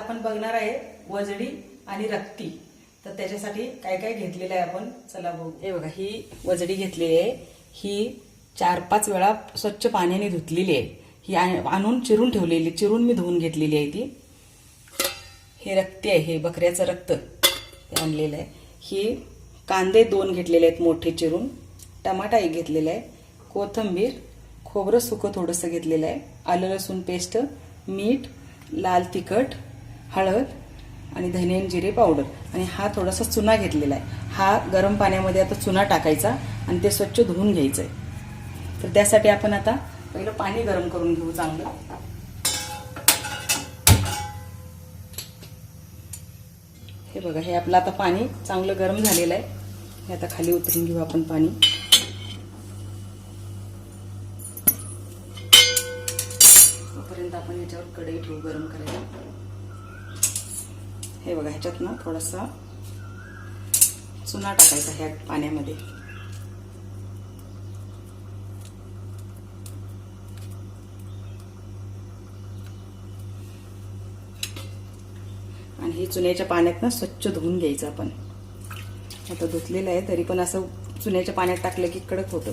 आपण बघणार आहे वजडी आणि रक्ती. तर त्याच्यासाठी काय काय घेतलेलं आहे आपण? चला बघू. हे बघा ही वजडी घेतलेली आहे. ही चार पाच वेळा स्वच्छ पाण्याने धुतलेली आहे. ही आ- आणून चिरून ठेवलेली चिरून मी धुवून घेतलेली आहे ती. हे रक्ती आहे हे बकऱ्याचं रक्त आणलेलं आहे. ही कांदे दोन घेतलेले आहेत मोठे चिरून. टमाटा एक घेतलेला आहे. कोथिंबीर खोबरं सुकं थोडंसं घेतलेलं आहे. आलं लसूण पेस्ट मीठ लाल तिखट हळद आणि धने जिरे पावडर आणि हा थोडासा चुना घेतलेला आहे. हा गरम पाण्यामध्ये आता चुना टाकायचा आणि ते स्वच्छ धुवून घ्यायचं आहे तर त्यासाठी आपण आता पहिलं पाणी गरम करून घेऊ चांगलं. हे बघा हे आपलं आता पाणी चांगलं गरम झालेलं आहे. हे आता खाली उतरून घेऊ आपण पाणी. तोपर्यंत आपण याच्यावर कढई ठेवू गरम करायला. हे बघा ह्याच्यात ना थोडासा चुना टाकायचा ह्या पाण्यामध्ये. आणि हे चुन्याच्या पाण्यात ना स्वच्छ धुवून घ्यायचं आपण. आता धुतलेलं आहे तरी पण असं चुन्याच्या पाण्यात टाकलं की कडक होतं.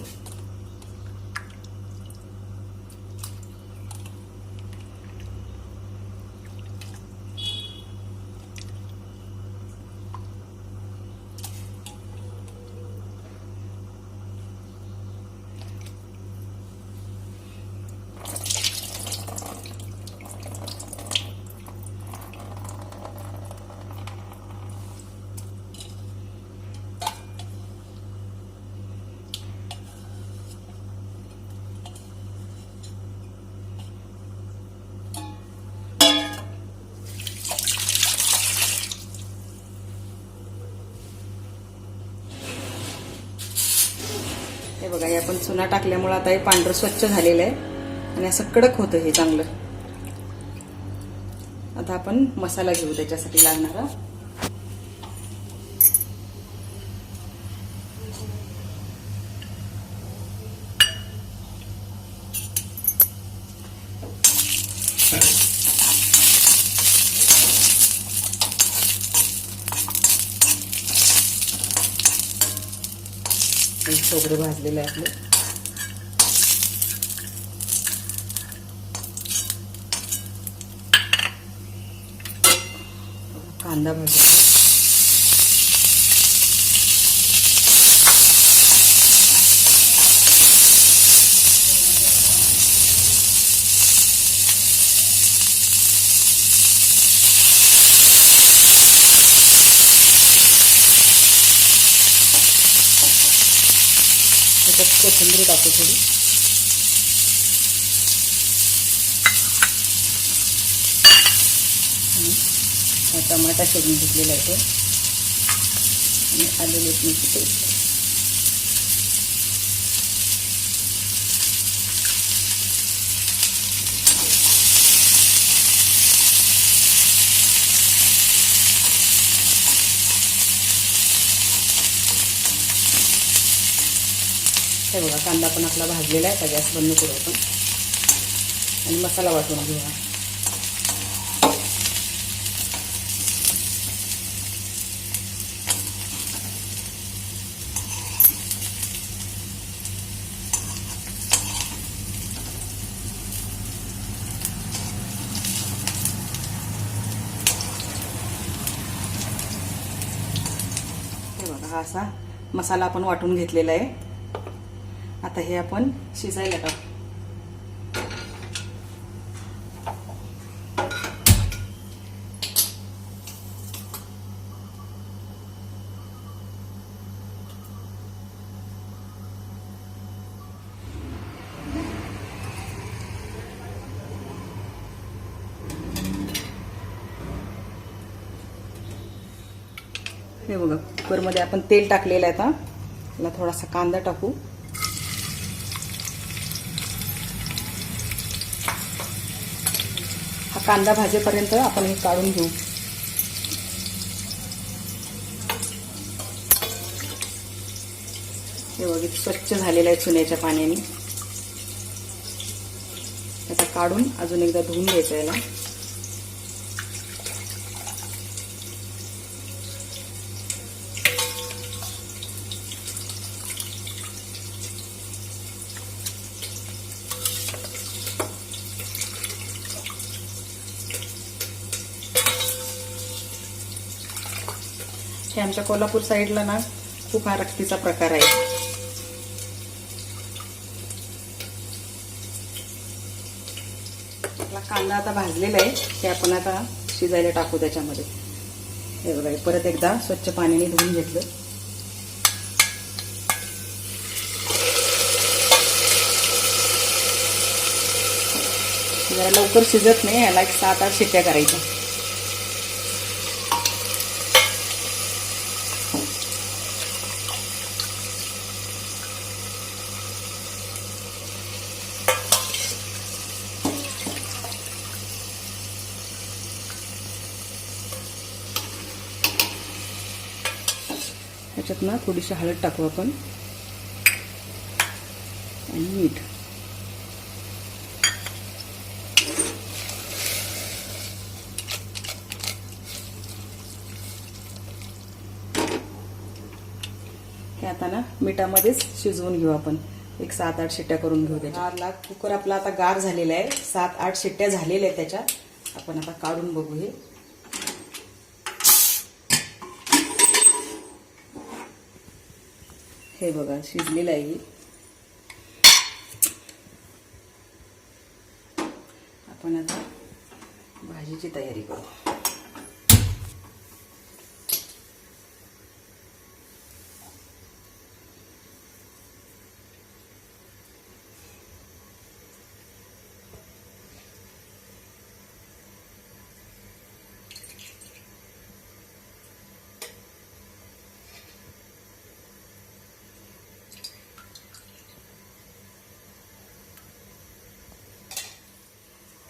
हे बघा हे आपण चुना टाकल्यामुळे आता हे पांढरं स्वच्छ झालेलं आहे. आणि असं कडक होतं हे चांगलं. आता आपण मसाला घेऊ त्याच्यासाठी लागणारा. खोबरं भाजलेलं आहे आपलं. कांदा भाजला त्याच्यात कोथिंबीर टाकू थोडी. टमाटा शोधून घेतलेला आहे तो. आणि आलू लसणीची पेस्ट. हे बघा कांदा पण आपला भाजलेला आहे आता गॅस बंद करू आपण. आणि मसाला वाटून घेऊया हे बघा हा असा मसाला आपण वाटून घेतलेला आहे. आता हे आपण शिजायला टाकू. हे बघा कुकरमध्ये आपण तेल टाकलेलं आहे आता. याला थोडासा कांदा टाकू. कांदा भाजेपर्यंत आपण हे काढून घेऊ. हे बघित स्वच्छ झालेलं आहे चुन्याच्या पाण्याने. आता काढून अजून एकदा धुवून घ्यायचं याला आमच्या कोल्हापूर साईडला ना खूप हा रक्तीचा प्रकार आहे. आपला कांदा आता भाजलेला आहे ते आपण आता शिजायला टाकू त्याच्यामध्ये. हे बघा परत एकदा स्वच्छ पाण्याने धुवून घेतलं. जरा लवकर शिजत नाही याला एक सात आठ शिट्ट्या करायच्या. ह्याच्यात ना थोडीशी हळद टाकू आपण. आणि मीठ. हे आता ना मिठामध्येच शिजवून घेऊ आपण. एक सात आठ शिट्ट्या करून घेऊ त्याच्या कुकर आपला आता गार झालेला आहे. सात आठ शिट्ट्या झालेल्या आहेत त्याच्या आपण आता काढून बघू हे हे बघा शिजलेलं आहे. आपण आता भाजीची तयारी करू.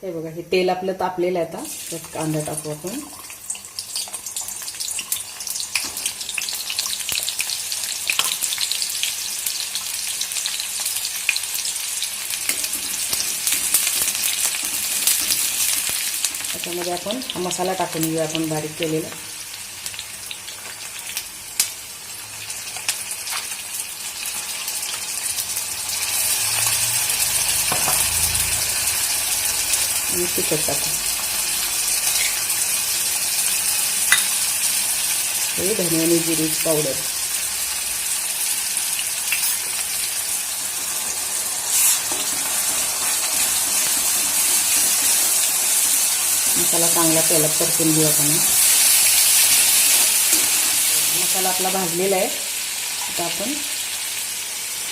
हे बघा हे तेल आपलं तापलेलं आहे आता. त्यात कांदा टाकू आपण. त्याच्यामध्ये आपण हा मसाला टाकून घेऊ आपण बारीक केलेला. आणि तिखट टाकू हे धने आणि जिरीची पावडर मसाला चांगला तेलात परतून घेऊ आपण. मसाला आपला भाजलेला आहे. आता आपण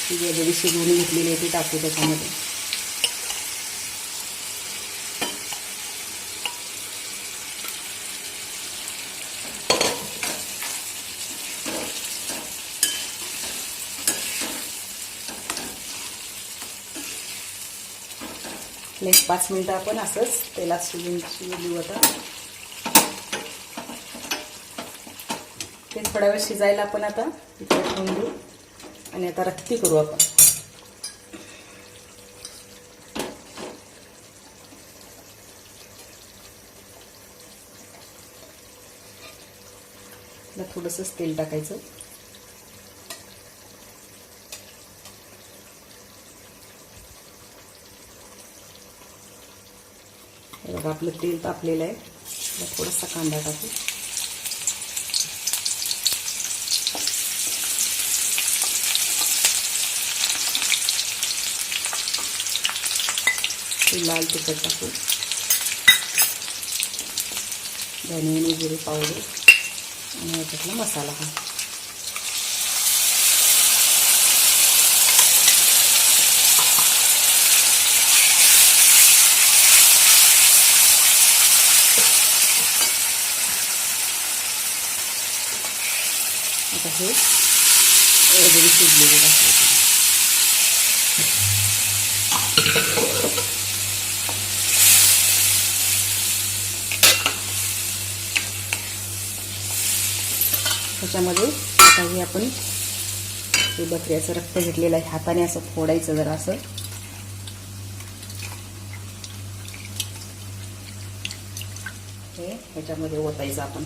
जे वेगळी शिजवून घेतलेली आहे ती टाकू त्याच्यामध्ये. एक पाच मिनटं आपण असंच तेलात शिजून शिजून देऊ आता. ते थोड्या वेळ शिजायला आपण आता तिकडे ठेवून देऊ आणि आता रक्ती करू आपण. थोडंसंच तेल टाकायचं. बघा आपलं तेल तापलेलं आहे. थोडासा कांदा टाकू. लाल तिखट टाकू. धने जिरे पावडर. आणि याच्यातला मसाला हा आहे. वगैरे शिजलेले टाकायचे त्याच्यामध्ये आता हे आपण हे बकऱ्याचं रक्त घेतलेलं आहे. हाताने असं फोडायचं जरा असं. हे ह्याच्यामध्ये ओतायचं आपण.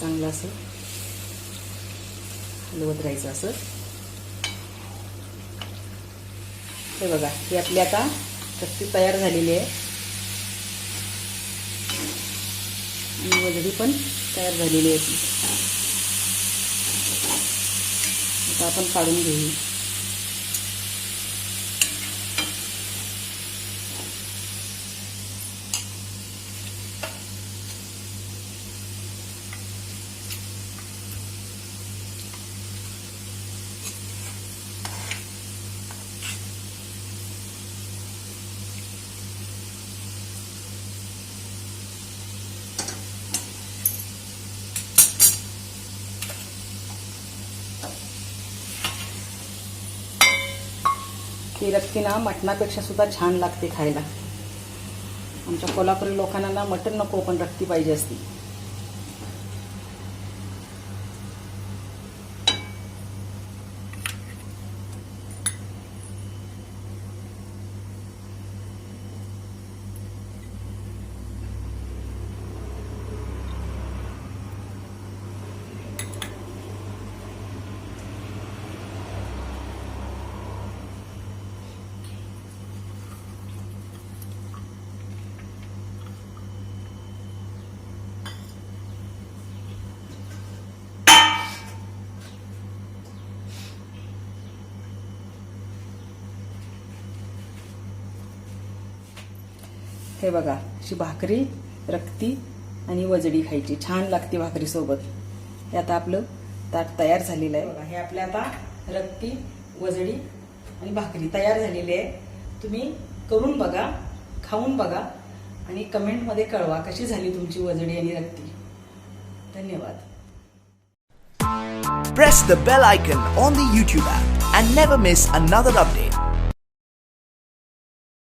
चांगलं असं हलवत राहायचं असं. हे बघा ही आपली आता रक्ती तयार झालेली आहे. आणि वजडी पण तयार झालेली आहे. आता आपण काढून घेऊ. ती रक्ती ना मटणापेक्षा सुद्धा छान लागते खायला. आमच्या कोल्हापुरी लोकांना ना मटण नको पण रक्ती पाहिजे असती. हे बघा अशी भाकरी रक्ती आणि वजडी खायची. छान लागते भाकरी सोबत. हे आता आपलं ताट तयार झालेलं आहे. बघा हे आपल्या आता रक्ती वजडी आणि भाकरी तयार झालेली आहे. तुम्ही करून बघा खाऊन बघा आणि कमेंटमध्ये कळवा कशी झाली तुमची वजडी आणि रक्ती. धन्यवाद. Press the bell icon on the YouTube app and never miss another update.